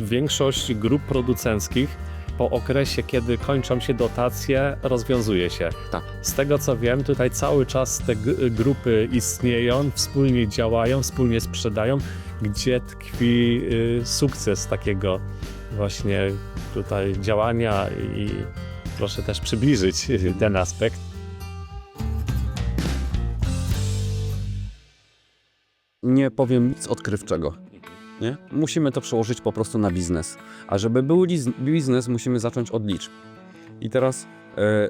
większość grup producenckich po okresie, kiedy kończą się dotacje, rozwiązuje się. Tak. Z tego co wiem, tutaj cały czas te grupy istnieją, wspólnie działają, wspólnie sprzedają. Gdzie tkwi y, sukces takiego właśnie tutaj działania i proszę też przybliżyć ten aspekt. Nie powiem nic odkrywczego. Nie? Musimy to przełożyć po prostu na biznes. A żeby był biznes, musimy zacząć od liczb. I teraz,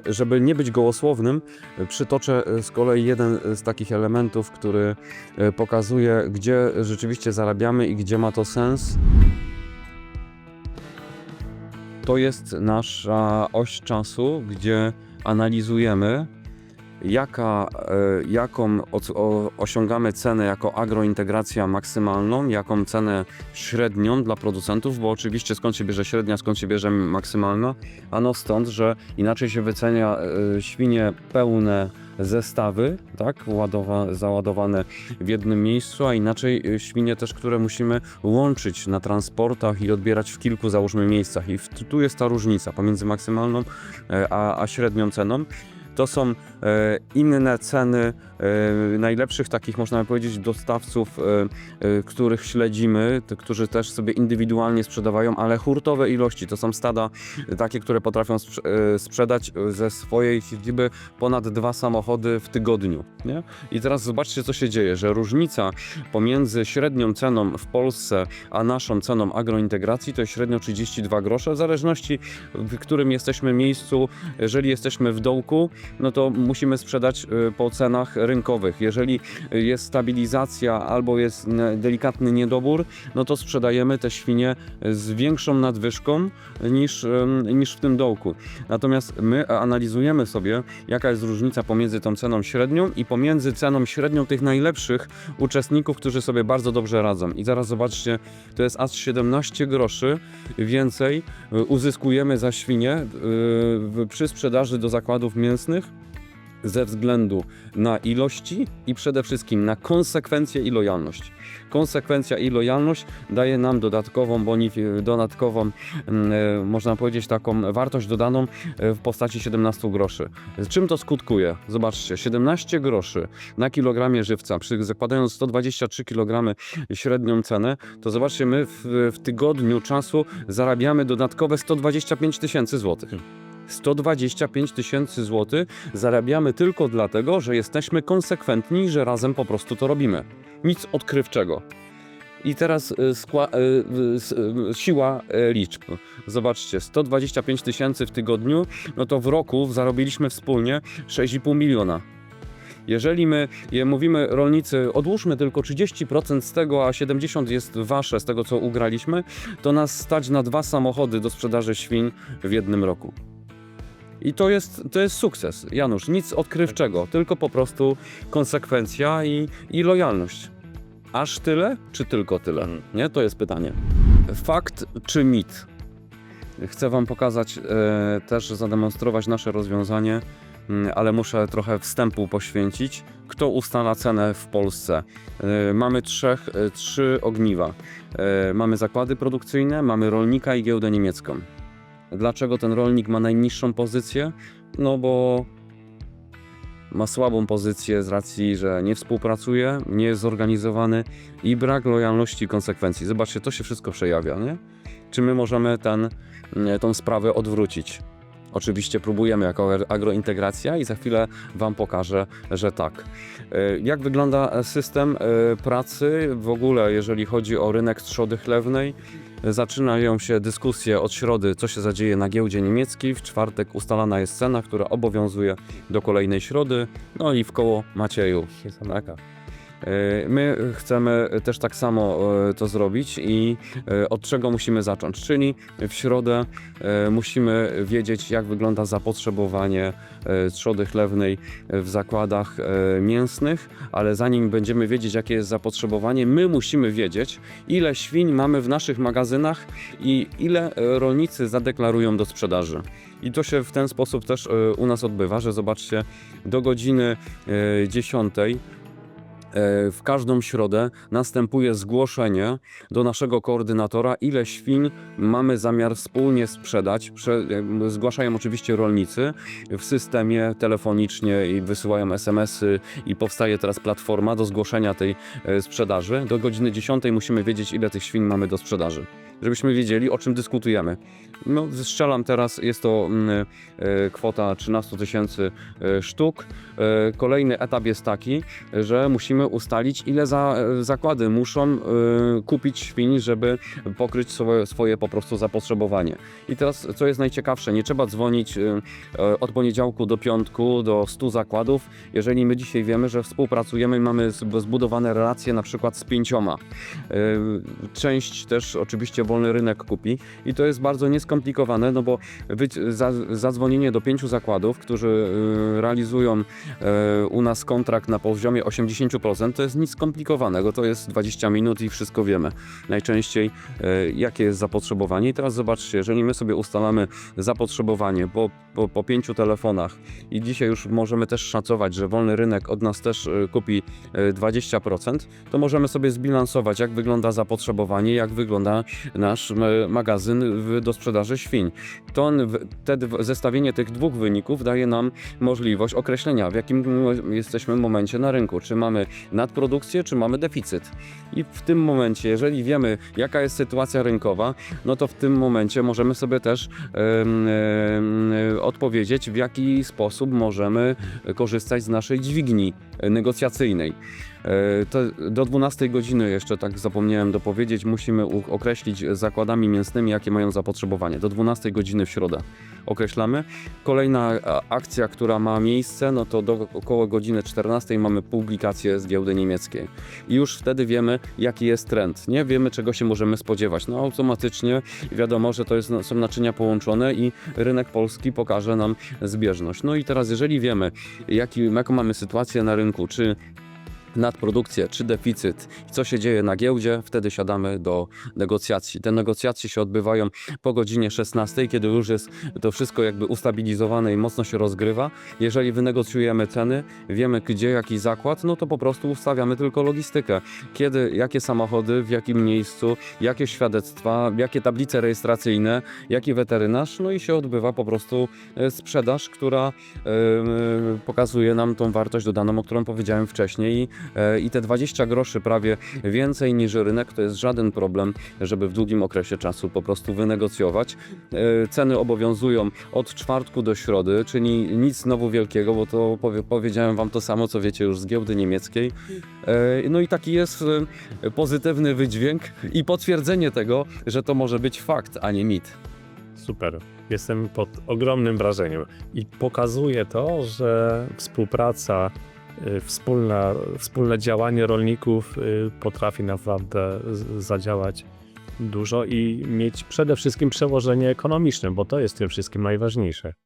e, żeby nie być gołosłownym, e, przytoczę e, z kolei jeden z takich elementów, który pokazuje, gdzie rzeczywiście zarabiamy i gdzie ma to sens. To jest nasza oś czasu, gdzie analizujemy, jaka, e, jaką osiągamy cenę jako agrointegracja maksymalną, jaką cenę średnią dla producentów, bo oczywiście skąd się bierze średnia, skąd się bierze maksymalna? Ano stąd, że inaczej się wycenia e, świnie pełne zestawy, tak, ładowa, załadowane w jednym miejscu, a inaczej e, świnie też, które musimy łączyć na transportach i odbierać w kilku, załóżmy, miejscach. I tu jest ta różnica pomiędzy maksymalną a, a średnią ceną. To są e, inne ceny e, najlepszych takich, można powiedzieć, dostawców, e, których śledzimy, którzy też sobie indywidualnie sprzedawają, ale hurtowe ilości. To są stada takie, które potrafią sprze- sprzedać ze swojej siedziby ponad dwa samochody w tygodniu. Nie? I teraz zobaczcie, co się dzieje, że różnica pomiędzy średnią ceną w Polsce, a naszą ceną agrointegracji to jest średnio 32 grosze, w zależności w którym jesteśmy miejscu. Jeżeli jesteśmy w dołku, no to musimy sprzedać y, po cenach rynkowych. Jeżeli jest stabilizacja albo jest delikatny niedobór, no to sprzedajemy te świnie z większą nadwyżką niż, niż w tym dołku. Natomiast my analizujemy sobie, jaka jest różnica pomiędzy tą ceną średnią i pomiędzy ceną średnią tych najlepszych uczestników, którzy sobie bardzo dobrze radzą. I zaraz zobaczcie, to jest aż 17 groszy więcej y, uzyskujemy za świnie y, przy sprzedaży do zakładów mięsnych ze względu na ilości i przede wszystkim na konsekwencję i lojalność. Konsekwencja i lojalność daje nam dodatkową, bonif- dodatkową, mm, e, można powiedzieć, taką wartość dodaną e, w postaci 17 groszy. Czym to skutkuje? Zobaczcie, 17 groszy na kilogramie żywca, przy, zakładając 123 kg średnią cenę, to zobaczcie, my w, w tygodniu czasu zarabiamy dodatkowe 125 tysięcy złotych. 125 tysięcy złotych zarabiamy tylko dlatego, że jesteśmy konsekwentni, że razem po prostu to robimy. Nic odkrywczego. I teraz y, y, y, siła liczb. Zobaczcie, 125 tysięcy w tygodniu, no to w roku zarobiliśmy wspólnie 6,5 miliona. Jeżeli my mówimy, rolnicy, odłóżmy tylko 30% z tego, a 70% jest wasze, z tego co ugraliśmy, to nas stać na dwa samochody do sprzedaży świń w jednym roku. I to jest, to jest sukces, Janusz. Nic odkrywczego, tylko po prostu konsekwencja i, i lojalność. Aż tyle, czy tylko tyle? Mhm. Nie? To jest pytanie. Fakt czy mit? Chcę Wam pokazać, e, też zademonstrować nasze rozwiązanie, mm, ale muszę trochę wstępu poświęcić. Kto ustala cenę w Polsce? E, mamy trzech, e, trzy ogniwa. E, mamy zakłady produkcyjne, mamy rolnika i giełdę niemiecką. Dlaczego ten rolnik ma najniższą pozycję? No bo ma słabą pozycję z racji, że nie współpracuje, nie jest zorganizowany i brak lojalności i konsekwencji. Zobaczcie, to się wszystko przejawia, nie? Czy my możemy ten, nie, tą sprawę odwrócić? Oczywiście próbujemy jako ag- agrointegracja i za chwilę Wam pokażę, że tak. E, Jak wygląda system e, pracy w ogóle, jeżeli chodzi o rynek trzody chlewnej? Zaczynają się dyskusje od środy, co się zadzieje na giełdzie niemieckiej. W czwartek ustalana jest cena, która obowiązuje do kolejnej środy. No i w koło Macieju. Taka. E, My chcemy też tak samo e, to zrobić i e, od czego musimy zacząć? Czyli w środę musimy wiedzieć, jak wygląda zapotrzebowanie trzody chlewnej w zakładach mięsnych, ale zanim będziemy wiedzieć, jakie jest zapotrzebowanie, my musimy wiedzieć, ile świń mamy w naszych magazynach i ile rolnicy zadeklarują do sprzedaży. I to się w ten sposób też u nas odbywa, że zobaczcie, do godziny e, 10 E, W każdą środę następuje zgłoszenie do naszego koordynatora, ile świń mamy zamiar wspólnie sprzedać. Prze e, zgłaszają oczywiście rolnicy w systemie telefonicznie i wysyłają SMS-y i powstaje teraz platforma do zgłoszenia tej e, sprzedaży. Do godziny 10 musimy wiedzieć, ile tych świń mamy do sprzedaży, żebyśmy wiedzieli, o czym dyskutujemy. No, strzelam teraz, jest to mm, e, kwota 13 tysięcy e, sztuk. E, Kolejny etap jest taki, że musimy ustalić, ile za, e, zakłady muszą e, kupić świń, żeby pokryć swoje, swoje po prostu zapotrzebowanie. I teraz, co jest najciekawsze, nie trzeba dzwonić e, od poniedziałku do piątku do 100 zakładów, jeżeli my dzisiaj wiemy, że współpracujemy i mamy zb- zbudowane relacje na przykład z pięcioma. E, Część też oczywiście wolny rynek kupi i to jest bardzo nieskomplikowane, no bo wy- za, zadzwonienie do pięciu zakładów, którzy e, realizują e, u nas kontrakt na poziomie 80%, to jest nic skomplikowanego, to jest 20 minut i wszystko wiemy. Najczęściej e, jakie jest zapotrzebowanie. I teraz zobaczcie, jeżeli my sobie ustalamy zapotrzebowanie po, po, po pięciu telefonach i dzisiaj już możemy też szacować, że wolny rynek od nas też e, kupi e, 20%, to możemy sobie zbilansować, jak wygląda zapotrzebowanie, jak wygląda nasz e, magazyn do sprzedaży świń. To w- zestawienie tych dwóch wyników daje nam możliwość określenia, w jakim jesteśmy momencie na rynku. Czy mamy nadprodukcję, czy mamy deficyt. I w tym momencie, jeżeli wiemy, jaka jest sytuacja rynkowa, no to w tym momencie możemy sobie też em, em, odpowiedzieć, w jaki sposób możemy korzystać z naszej dźwigni negocjacyjnej. E, do 12 godziny jeszcze tak zapomniałem dopowiedzieć, musimy określić zakładami mięsnymi, jakie mają zapotrzebowanie. Do 12 godziny w środę określamy. Kolejna a, akcja, która ma miejsce, no to do około godziny 14 mamy publikację z giełdy niemieckiej. I już wtedy wiemy, jaki jest trend. Nie wiemy, czego się możemy spodziewać. No automatycznie wiadomo, że to jest, są naczynia połączone i rynek polski pokaże nam zbieżność. No i teraz, jeżeli wiemy, jaki, jaką mamy sytuację na rynku, czy nadprodukcję, czy deficyt, co się dzieje na giełdzie, wtedy siadamy do negocjacji. Te negocjacje się odbywają po godzinie 16, kiedy już jest to wszystko jakby ustabilizowane i mocno się rozgrywa. Jeżeli wynegocjujemy ceny, wiemy gdzie jaki zakład, no to po prostu ustawiamy tylko logistykę. Kiedy, jakie samochody, w jakim miejscu, jakie świadectwa, jakie tablice rejestracyjne, jaki weterynarz, no i się odbywa po prostu e, sprzedaż, która e, pokazuje nam tą wartość dodaną, o którą powiedziałem wcześniej i, e, i te 20 groszy prawie więcej niż rynek to jest żaden problem, żeby w długim okresie czasu po prostu wynegocjować. E, Ceny obowiązują od czwartku do środy, czyli nic znowu wielkiego, bo to powie, powiedziałem wam to samo, co wiecie już z giełdy niemieckiej. E, No i taki jest pozytywny wydźwięk i potwierdzenie tego, że to może być fakt, a nie mit. Super. Jestem pod ogromnym wrażeniem i pokazuje to, że współpraca, wspólna, wspólne działanie rolników y, potrafi naprawdę zadziałać dużo i mieć przede wszystkim przełożenie ekonomiczne, bo to jest tym wszystkim najważniejsze.